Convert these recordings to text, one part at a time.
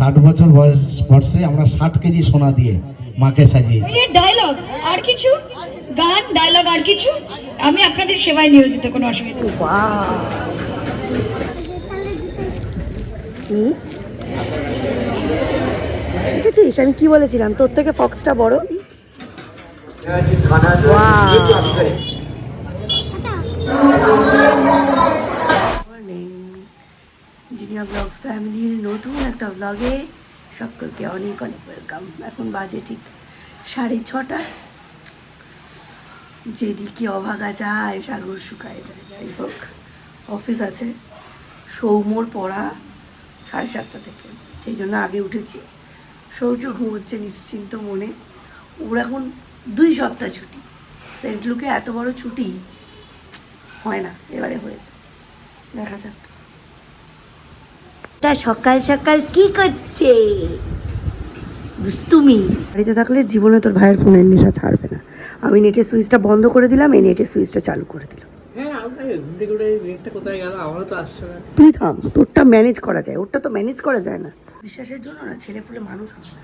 ষাট বছর বয়স বর্ষে আমরা ষাট কেজি সোনা দিয়ে মাকে সাজিয়েছি। এর ডায়লগ আর কিছু? গান ডায়লগ আর কিছু? আমি আপনাদের সেবায় নিয়োজিত কোনো অসুবিধা নেই। হুম? দেখেছিস? আমি কি বলেছিলাম? তোর থেকে ফক্সটা বড়? জিনিয়া ব্লগস ফ্যামিলির নতুন একটা ব্লগে সকলকে অনেক অনেক ওয়েলকাম এখন বাজে ঠিক সাড়ে ছটা। যেদিকে অভাগা যায়, সাগর শুকায় যায়, যাই হোক অফিস আছে। সৌমর পড়া সাড়ে সাতটা থেকে, সেই জন্য আগে উঠেছি। সৌর্য ঘুমোচ্ছে নিশ্চিন্ত মনে। ওর এখন দুই সপ্তাহ ছুটি। সেন্ট লুকে এত বড় ছুটি হয় না, এবারে হয়েছে। দেখা যাক। তা সকাল সকাল কি করছে? তুমি বাড়িতে থাকলে জীবনে তোর ভাইয়ের ফোনের নেশা ছাড়বে না। আমি নেটের সুইচটা বন্ধ করে দিলাম এই নেটের সুইচটা চালু করে দিলাম হ্যাঁ আমরা ঘুম থেকে উঠে নেটটা কোথায় গেল? আমারও তো আসছে না। তুই থাম তোরটা ম্যানেজ করা যায় ওরটা তো ম্যানেজ করা যায় না। বিশ্বাসের জন্য না ছেলে পুলে মানুষ হবে না।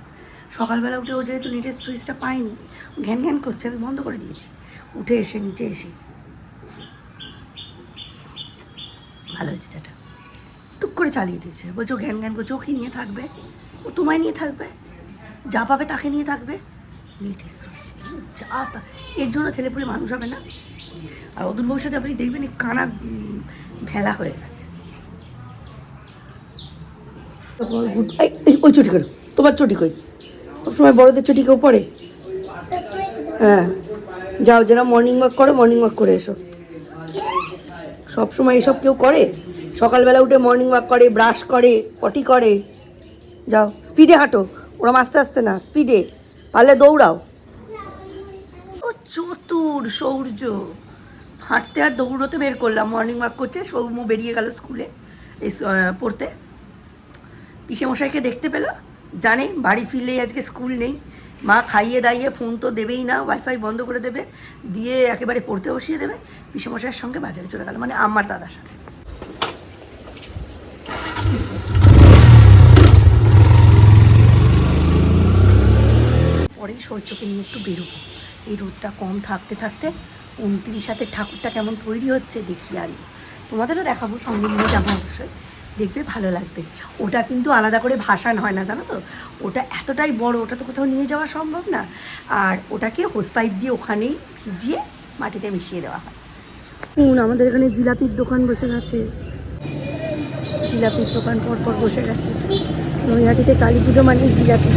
সকালবেলা উঠে ও যেহেতু নেটের সুইচটা পাইনি ঘ্যান ঘ্যান করছে আমি বন্ধ করে দিয়েছি। উঠে এসে নিচে এসে। ভালো হয়েছে চাটা টুক করে চালিয়ে দিয়েছে। বলছো ঘ্যান ঘ্যান করছে ও কি নিয়ে থাকবে? ও তোমায় নিয়ে থাকবে? যা পাবে তাকে নিয়ে থাকবে? যা তা এর জন্য ছেলেপুলে মানুষ হবে না। আর অদূর ভবিষ্যতে আপনি দেখবেন কানা ভেলা হয়ে গেছে। ওই চটি করো। তোমার চটি কই? সবসময় বড়দের চটি কেউ পড়ে হ্যাঁ। যাও, যারা মর্নিং ওয়াক করো মর্নিং ওয়াক করে এসো। সব সময় এসব কেউ করে? সকালবেলা উঠে মর্নিং ওয়াক করে ব্রাশ করে পটি করে। যাও স্পিডে হাঁটো। ওরম আস্তে আস্তে না স্পিডে পারলে দৌড়াও। ও চতুর সৌর্য। হাঁটতে আর দৌড়োতে বের করলাম। মর্নিং ওয়াক করছে, সৌম্য বেরিয়ে গেল স্কুলে এই পড়তে। মশাইকে দেখতে পেল। জানে, বাড়ি ফিরলেই আজকে স্কুল নেই। মা খাইয়ে দাইয়ে ফোন তো দেবেই না ওয়াইফাই বন্ধ করে দেবে। দিয়ে একেবারে পড়তে বসিয়ে দেবে। মশাইয়ের সঙ্গে বাজারে চলে গেল মানে আমার দাদার সাথে। পরেই সূর্যকে নিয়ে একটু বেরোবো। এই রোদটা কম থাকতে থাকতে উনত্রিশ হাতে ঠাকুরটা কেমন তৈরি হচ্ছে দেখি আমি তোমাদেরও দেখাবো, সঙ্গে নিয়ে যাব অবশ্যই। দেখবে ভালো লাগবে। ওটা কিন্তু আলাদা করে ভাসান হয় না, জানো তো? ওটা এতটাই বড়, ওটা তো কোথাও নিয়ে যাওয়া সম্ভব না। আর ওটাকে হোস পাইপ দিয়ে ওখানেই ভিজিয়ে মাটিতে মিশিয়ে দেওয়া হয়। শুন আমাদের এখানে জিলাপির দোকান বসে গেছে। জিলাপির দোকান পর পর বসে গেছে। নৈহাটিতে কালী পুজো মানে জিলাপি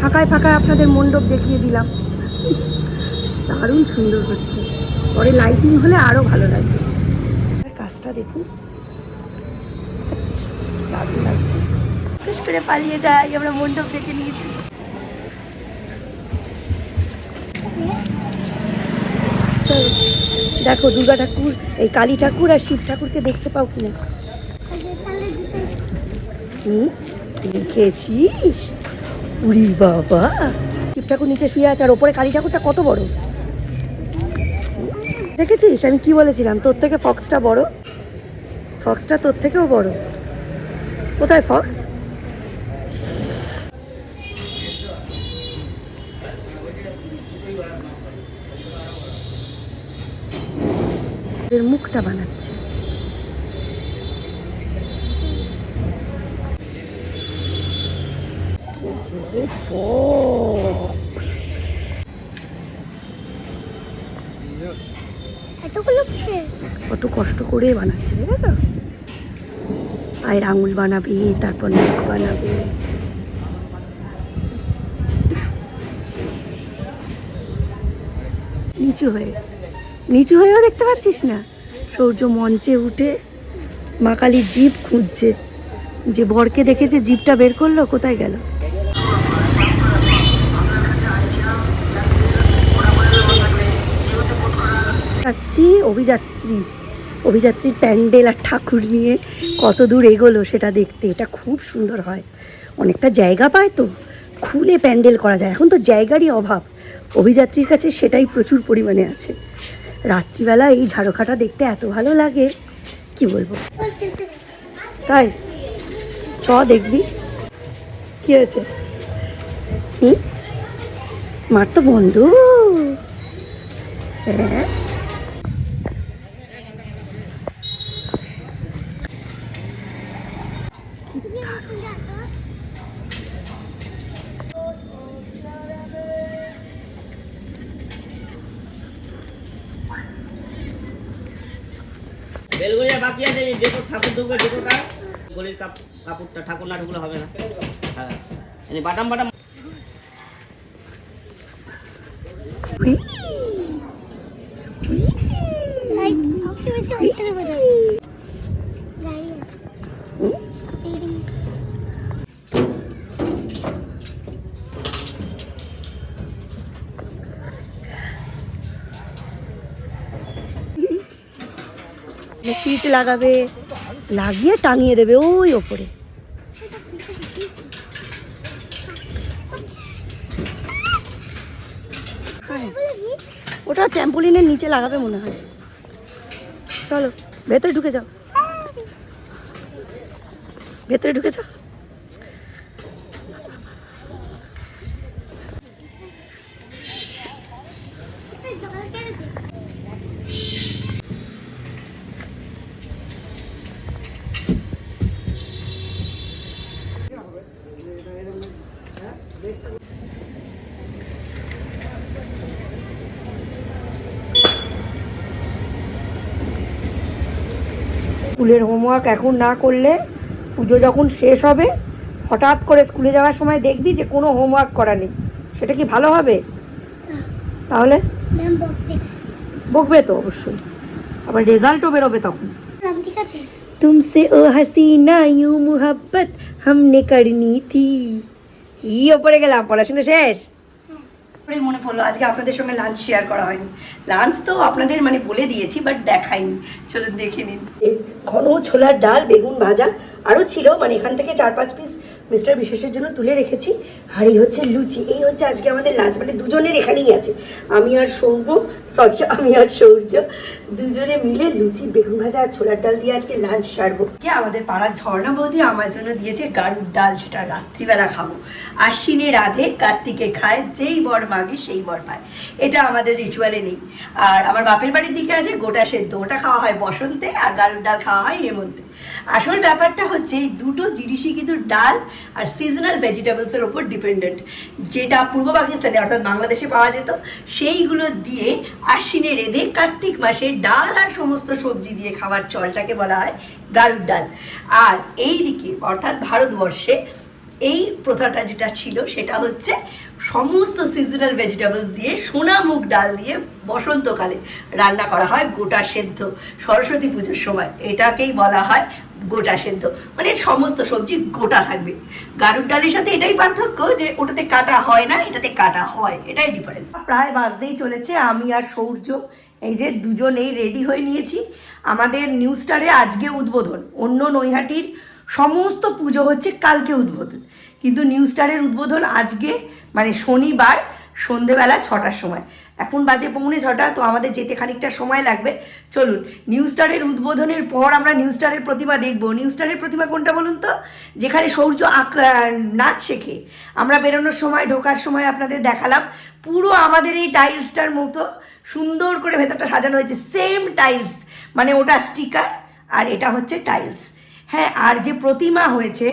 ফাঁকায় ফাঁকায় আপনাদের মণ্ডপ দেখিয়ে দিলাম। দারুণ সুন্দর হচ্ছে। পরে লাইটিং হলে আরও ভালো লাগবে। কাজটা দেখুন। আচ্ছা, দারুণ লাগছে। বেশ করে পালিয়ে যাই, আমরা মণ্ডপ দেখে নিয়েছি। দেখো দুর্গা ঠাকুর, এই কালী ঠাকুর আর শিব ঠাকুরকে দেখতে পাও কিনা? দেখেছিস উরি বাবা। শিব ঠাকুর নিচে শুয়ে আছে, আর ওপরে কালী ঠাকুরটা কত বড়? দেখেছিস? আমি কি বলেছিলাম? তোর থেকে ফক্সটা বড়? ফক্সটা তোর থেকেও বড়। কোথায় ফক্স এর মুখটা বানাচ্ছে। কত কষ্ট করে বানাচ্ছে দেখেছ? পায়ের আঙুল বানাবি তারপর নাক বানাবি। নিচু হয়ে নিচু হয়েও দেখতে পাচ্ছিস না? সূর্য মঞ্চে উঠে মা কালীর জিভ খুঁজছে। যে বরকে দেখে যে জিভটা বের করল, কোথায় গেল? যাচ্ছি অভিযাত্রীর অভিযাত্রীর প্যান্ডেল আর ঠাকুর নিয়ে কত দূর এগোলো সেটা দেখতে। এটা খুব সুন্দর হয়। অনেকটা জায়গা পায় তো। খুলে প্যান্ডেল করা যায়। এখন তো জায়গারই অভাব। অভিযাত্রীর কাছে সেটাই প্রচুর পরিমাণে আছে। রাত্রিবেলা এই ঝাড়খাটা দেখতে এত ভালো লাগে, কি বলব? তাই, চ দেখবি। কি হয়েছে? হুম? মার তো বন্ধু। হ্যাঁ? বাকি আছে, এই ঠাকুর ঢুকবে যেটা গলির কাপ কাপড়টা ঠাকুর না ঢুকলে হবে না। হ্যাঁ। বাটাম বাটাম বাটাম সিট লাগাবে, লাগিয়ে টাঙিয়ে দেবে ওই ওপরে। হ্যাঁ ওটা ট্যাম্পোলিনের নিচে লাগাবে মনে হয়। চলো, ভেতরে ঢুকে যাও। ভেতরে ঢুকে যাও। স্কুলের হোমওয়ার্ক এখন না করলে পুজো যখন শেষ হবে হঠাৎ করে স্কুলে যাওয়ার সময় দেখবি যে কোনো হোমওয়ার্ক করা নেই। সেটা কি ভালো হবে? তাহলে? বকবে। তো অবশ্যই। আবার রেজাল্টও বেরোবে তখন। ঠিক আছে। তুমসে ও হাসিনা ইউ মুহাব্বত হামনে করনি থি ওপরে গেলাম পড়াশোনা শেষ পরে মনে পড়ল, আজকে আপনাদের সঙ্গে লাঞ্চ শেয়ার করা হয়নি। লাঞ্চ তো আপনাদের মানে বলে দিয়েছি বাট দেখাইনি। চলুন দেখে নিন। ঘন ছোলার ডাল, বেগুন ভাজা, আরও ছিল মানে এখান থেকে চার পাঁচ পিস মিস্টার বিশেষের জন্য তুলে রেখেছি। আর এই হচ্ছে লুচি। এই হচ্ছে আজকে আমাদের লাঞ্চ মানে দুজনের এখানেই আছে। আমি আর সৌম্য সরি আমি আর সৌর্য, দুজনে মিলে লুচি, বেগুন ভাজা আর ছোলার ডাল দিয়ে আজকে লাঞ্চ সারবো। কে আমাদের পাড়ার ঝর্ণা বৌদি আমার জন্য দিয়েছে গাড়ুর ডাল, সেটা রাত্রিবেলা খাব। আশ্বিনে রাধে, কার্তিকে খায়, যেই বর মাগে, সেই বর পায়। এটা আমাদের রিচুয়ালে নেই। আর আমার বাপের বাড়ির দিকে আছে গোটা সেদ্ধ। ওটা খাওয়া হয় বসন্তে আর গাড়ুর ডাল খাওয়া হয় হেমন্তে। আসল ব্যাপারটা হচ্ছে এই দুটো জিনিসই কিন্তু ডাল আর সিজনাল ভেজিটেবলসের ওপর ডিপেন্ডেন্ট যেটা পূর্ব পাকিস্তানে অর্থাৎ বাংলাদেশে পাওয়া যেত, সেইগুলো দিয়ে আশ্বিনে রেঁধে কার্তিক মাসে ডাল আর সমস্ত সবজি দিয়ে খাওয়ার চলটাকে বলা হয় গাড়ুর ডাল। আর এই দিকে অর্থাৎ ভারতবর্ষে এই প্রথাটা যেটা ছিল, সেটা হচ্ছে সমস্ত সিজনাল ভেজিটেবলস দিয়ে সোনা মুগ ডাল দিয়ে বসন্তকালে রান্না করা হয় গোটা সেদ্ধ। সরস্বতী পুজোর সময় এটাকেই বলা হয় গোটা সেদ্ধ। মানে সমস্ত সবজি গোটা থাকবে। গাড়ুর ডালের সাথে এটাই পার্থক্য যে ওটাতে কাটা হয় না, এটাতে কাটা হয়। এটাই ডিফারেন্স প্রায় বাজতেই চলেছে, আমি আর সৌর্য, এই যে দুজনেই রেডি হয়ে নিয়েছি। আমাদের নিউ স্টারে আজকে উদ্বোধন। অন্য নৈহাটির সমস্ত পুজো হচ্ছে কালকে উদ্বোধন। কিন্তু নিউ স্টারের উদ্বোধন আজকে মানে শনিবার সন্ধেবেলা ছটার সময়। এখন বাজে পৌনে ছটা, তো আমাদের যেতে খানিকটা সময় লাগবে। চলুন, নিউ স্টারের উদ্বোধনের পর আমরা নিউ স্টারের প্রতিমা দেখব। নিউ স্টারের প্রতিমা কোনটা বলুন তো? যেখানে সৌর্য নাচ শেখে। আমরা বেরোনোর সময়, ঢোকার সময় আপনাদের দেখালাম। পুরো আমাদের এই টাইলসটার মতো সুন্দর করে ভেতরটা সাজানো হয়েছে। সেম টাইলস মানে ওটা স্টিকার আর এটা হচ্ছে টাইলস। হ্যাঁ আর যে প্রতিমা হয়েছে,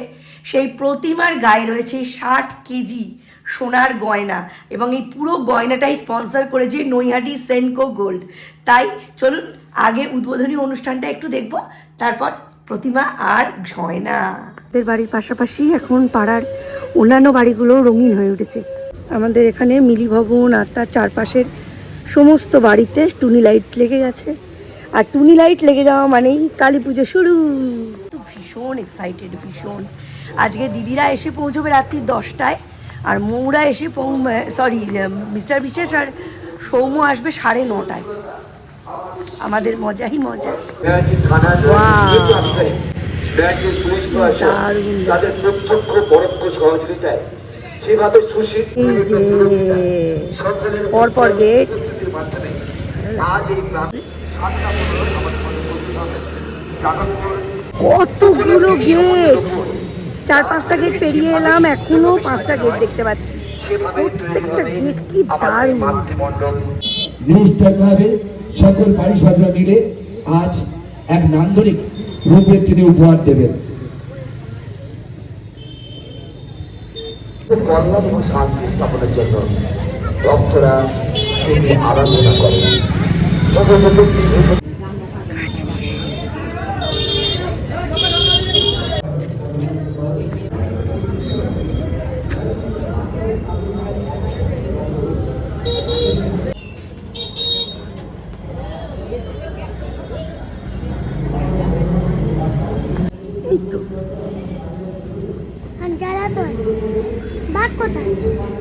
সেই প্রতিমার গায়ে রয়েছে ষাট কেজি সোনার গয়না এবং এই পুরো গয়নাটাই স্পন্সর করেছে নৈহাটি সেনকো গোল্ড। তাই চলুন আগে উদ্বোধনী অনুষ্ঠানটা একটু দেখব, তারপর প্রতিমা আর গয়না। আমাদের বাড়ির পাশাপাশি এখন পাড়ার অন্যান্য বাড়িগুলো রঙিন হয়ে উঠেছে। আমাদের এখানে মিলি ভবন আর তার চারপাশের সমস্ত বাড়িতে টুনি লাইট লেগে গেছে। আর টুনি লাইট লেগে যাওয়া মানেই কালী পুজো শুরু। ভীষণ এক্সাইটেড ভীষণ। আজকে দিদিরা এসে পৌঁছবে রাত্রি দশটায় আর মৌরা এসে সরি মিস্টার বিশেষ আর সৌম্য আসবে সাড়ে নটায়। আমাদের মজাই মজা। তাদের প্রত্যক্ষ পরোক্ষ সহযোগিতায় সুশীল পরপর গেট আজ এই গ্রামে সাতটা পনেরো আমাদের করতে হবে। কতগুলো গেট চার পাঁচটা গেট পেরিয়ে এলাম এখনও পাঁচটা গেট দেখতে পাচ্ছি। প্রত্যেকটা গেট কি দারুণ। নিউজ সকল পারিষদরা মিলে আজ এক নান্দনিক রূপের তিনি উপহার দেবেন। কল্যাণ শান্তি স্থাপনের জন্য ভক্তরা তিনি আরাধনা করেন সর্বপ্রথম এই এই তো আর জ্বালা তো আছে বাঘ কোথায়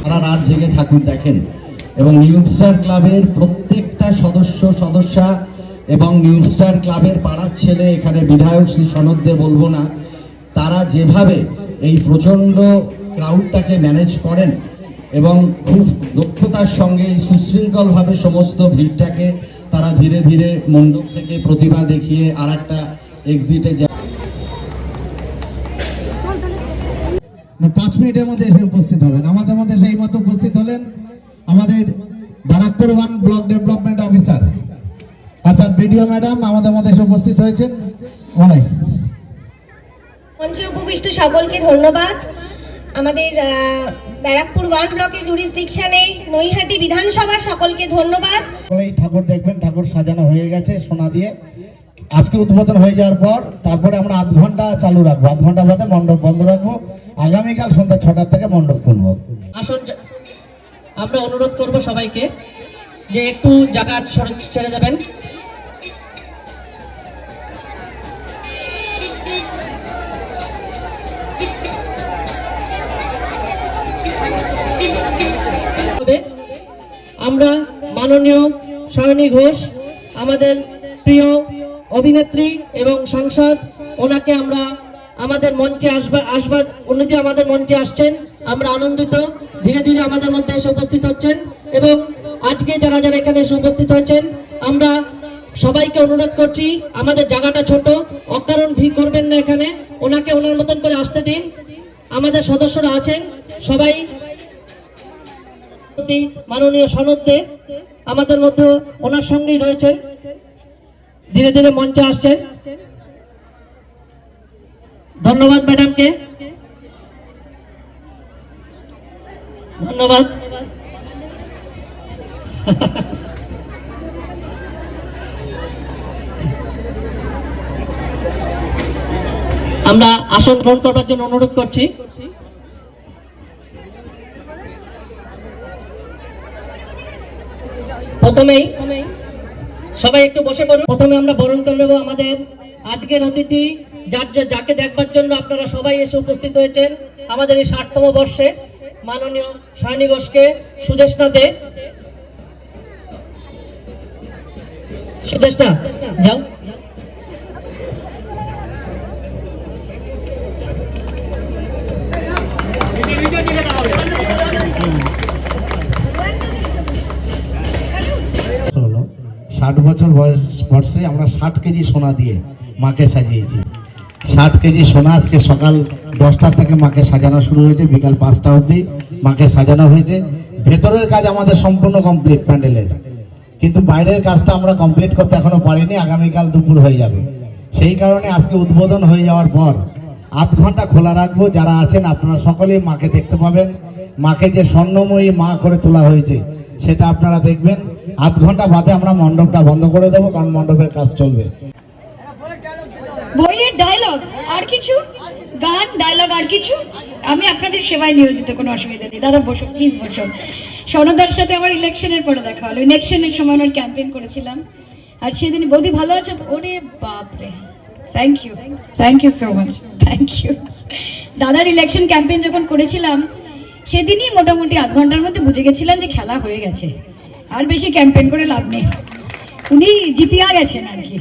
সারা রাত জেগে ঠাকুর দেখেন। এবং নিউ স্টার ক্লাবের প্রত্যেকটা সদস্য, সদস্যা এবং নিউ স্টার ক্লাবের পাড়ার ছেলে, এখানে বিধায়ক শ্রী সনদ বলব না, তারা যেভাবে এই প্রচণ্ড ক্রাউডটাকে ম্যানেজ করেন এবং খুব দক্ষতার সঙ্গে সুশৃঙ্খলভাবে সমস্ত ভিড়টাকে তারা ধীরে ধীরে মণ্ডপ থেকে প্রতিভা দেখিয়ে আর একটা এক্সিটে পাঁচ মিনিটের মধ্যে এসে উপস্থিত হবেন। আমাদের মধ্যে সেই মতো উপস্থিত হলেন আমাদের Barrackpore one block development officer অর্থাৎ বিডিও ম্যাডাম আমাদের মধ্যে এসে উপস্থিত হয়েছেন। অনেক মঞ্চে উপবিষ্ট সকলকে ধন্যবাদ। আমাদের ব্যারাকপুর ওয়ান ব্লকে জুরিসডিকশনে নৈহাটি বিধানসভা সকলকে ধন্যবাদ। ঠাকুর দেখবেন ঠাকুর সাজানো হয়ে গেছে সোনা দিয়ে। আজকে উদ্বোধন হয়ে যাওয়ার পর তারপরে আমরা আধ ঘণ্টা চালু রাখব, আধ ঘণ্টা বাদে মণ্ডপ বন্ধ রাখব আগামীকাল সন্ধ্যা ছটার থেকে মণ্ডপ খুলবো আসন আমরা অনুরোধ করব সবাইকে যে একটু জায়গা ছেড়ে দেবেন। আমরা মাননীয় সয়নী ঘোষ, আমাদের প্রিয় অভিনেত্রী এবং সাংসদ, ওনাকে আমরা আমাদের মঞ্চে আসবা আসবার উন্নতি আমাদের মঞ্চে আসছেন, আমরা আনন্দিত। ধীরে ধীরে আমাদের মধ্যে এসে উপস্থিত হচ্ছেন এবং আজকে যারা যারা এখানে এসে উপস্থিত হয়েছেন আমরা সবাইকে অনুরোধ করছি, আমাদের জায়গাটা ছোট, অকারণ ভিড় করবেন না এখানে, ওনাকে ওনার মতন করে আসতে দিন। আমাদের সদস্যরা আছেন, সবাই মাননীয় সনদ আমাদের মধ্যে ওনার সঙ্গেই রয়েছেন। ধীরে ধীরে মঞ্চে আসছেন ধন্যবাদ ম্যাডামকে। ধন্যবাদ। আমরা আসন গ্রহণ করবার জন্য অনুরোধ করছি। প্রথমেই সবাই একটু বসে পড়ুন। প্রথমে আমরা বরণ করে নেব আমাদের আজকের অতিথি, যার যাকে দেখবার জন্য আপনারা সবাই এসে উপস্থিত হয়েছেন। আমাদের এই ষাটতম বর্ষে মাননীয় সায়নী ঘোষকে সুদেশনা দে। যাও। ষাট বছর বয়স বর্ষে আমরা ষাট কেজি সোনা দিয়ে মাকে সাজিয়েছি। ষাট কেজি সোনা আজকে সকাল দশটা থেকে মাকে সাজানো শুরু হয়েছে, বিকাল পাঁচটা অবধি মাকে সাজানো হয়েছে। ভেতরের কাজ আমাদের সম্পূর্ণ কমপ্লিট প্যান্ডেলের। কিন্তু বাইরের কাজটা আমরা কমপ্লিট করতে এখনও পারিনি, আগামীকাল দুপুর হয়ে যাবে। সেই কারণে আজকে উদ্বোধন হয়ে যাওয়ার পর আধ ঘণ্টা খোলা রাখব। যারা আছেন আপনারা সকলেই মাকে দেখতে পাবেন। মাকে যে স্বর্ণময়ী মা করে তোলা হয়েছে, সেটা আপনারা দেখবেন। আধ ঘণ্টা বাদে আমরা মণ্ডপটা বন্ধ করে দেবো, কারণ মণ্ডপের কাজ চলবে। বইয়ের ডায়লগ আর কিছু? গান ডায়লগ আর কিছু? আমি আপনাদের সেবায় নিয়োজিত, কোনো অসুবিধা নেই। দাদা, বসো প্লিজ বসো। সনদার সাথে আমার ইলেকশনের পরে দেখা হলো। ইলেকশনের সময় ওনার ক্যাম্পেইন করেছিলাম। আর সেদিন বৌদি ভালো আছো তো? ওরে বাপরে। Thank you thank you so much thank you দাদার ইলেকশন ক্যাম্পেইন যখন করেছিলাম সেদিনই মোটামুটি আধ ঘণ্টার মধ্যে বুঝে গেছিলাম যে খেলা হয়ে গেছে। আর বেশি ক্যাম্পেন করে লাভ নেই। উনি জিতিয়া গেছেন আর কি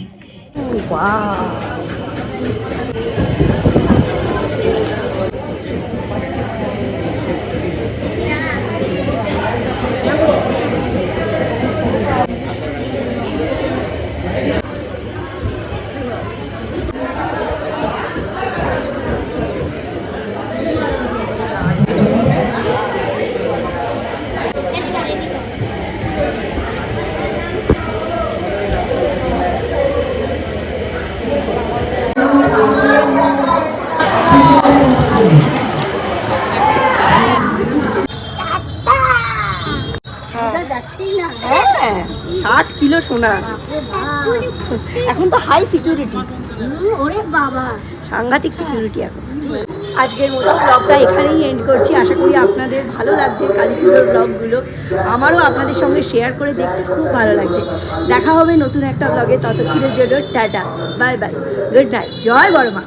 যাচ্ছি না হ্যাঁ ষাট কিলো সোনা এখন তো হাই সিকিউরিটি সাংঘাতিক সিকিউরিটি এখন। আজকের মতো ব্লগটা এখানেই এন্ড করছি। আশা করি আপনাদের ভালো লাগছে কালী ব্লগগুলো আমারও আপনাদের সঙ্গে শেয়ার করে দেখতে খুব ভালো লাগছে। দেখা হবে নতুন একটা ব্লগে ততক্ষণের জন্য tata. Bye bye good night জয় বড়মা